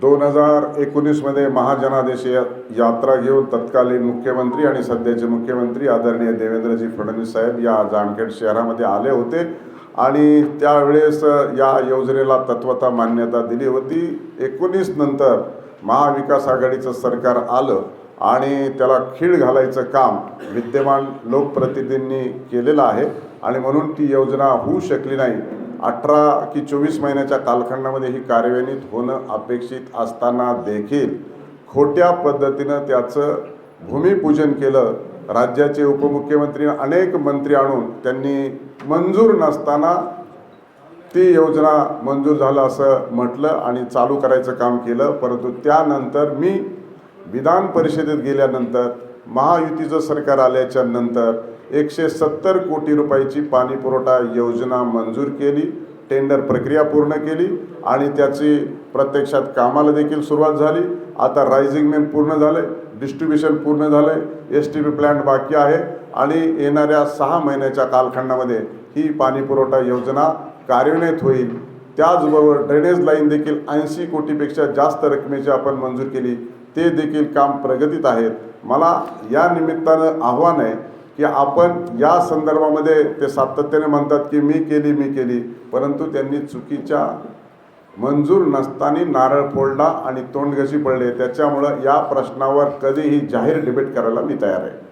दोन हजार एकोणीसमध्ये महाजनादेश या- यात्रा घेऊन तत्कालीन मुख्यमंत्री आणि सध्याचे मुख्यमंत्री आदरणीय देवेंद्रजी फडणवीस साहेब या जामखेड शहरामध्ये आले होते. आणि त्यावेळेस या योजनेला तत्वता मान्यता दिली होती. एकोणीस नंतर महाविकास आघाडीचं सरकार आलं आणि त्याला खीळ घालायचं काम विद्यमान लोकप्रतिनिधींनी केलेलं आहे. आणि म्हणून ती योजना होऊ शकली नाही. अठरा की चोवीस महिन्याच्या कालखंडामध्ये ही कार्यान्वित होणं अपेक्षित असताना देखील खोट्या पद्धतीनं त्याचं भूमिपूजन केलं. राज्याचे उपमुख्यमंत्री अनेक मंत्री आणून त्यांनी मंजूर नसताना ती योजना मंजूर झालं असं म्हटलं आणि चालू करायचं काम केलं. परंतु त्यानंतर मी विधान परिषदेत गेल्यानंतर महायुतीचं सरकार आल्याच्यानंतर एकशे सत्तर कोटी रुपयाची पाणी पुरवठा योजना मंजूर केली टेंडर प्रक्रिया पूर्ण केली आणि त्याची प्रत्यक्षात कामाला देखील सुरुवात झाली. आता रायझिंग मेन पूर्ण झालं आहे डिस्ट्रीब्युशन पूर्ण झालं आहे एस टी बी प्लॅन्ट बाकी आहे आणि येणाऱ्या सहा महिन्याच्या कालखंडामध्ये ही पाणी पुरवठा योजना कार्यान्वित होईल. त्याचबरोबर ड्रेनेज लाईन देखील ऐंशी कोटीपेक्षा जास्त रकमेची आपण मंजूर केली. ते देखील काम प्रगतीत आहेत. मला या निमित्तानं आव्हान आहे की आपण या संदर्भामध्ये ते सातत्याने म्हणतात की मी केली मी केली परंतु त्यांनी चुकीच्या मंजूर नसताना नारळ फोडला आणि तोंडघशी पडले. त्याच्यामुळं या प्रश्नावर कधीही जाहीर डिबेट करायला मी तयार आहे.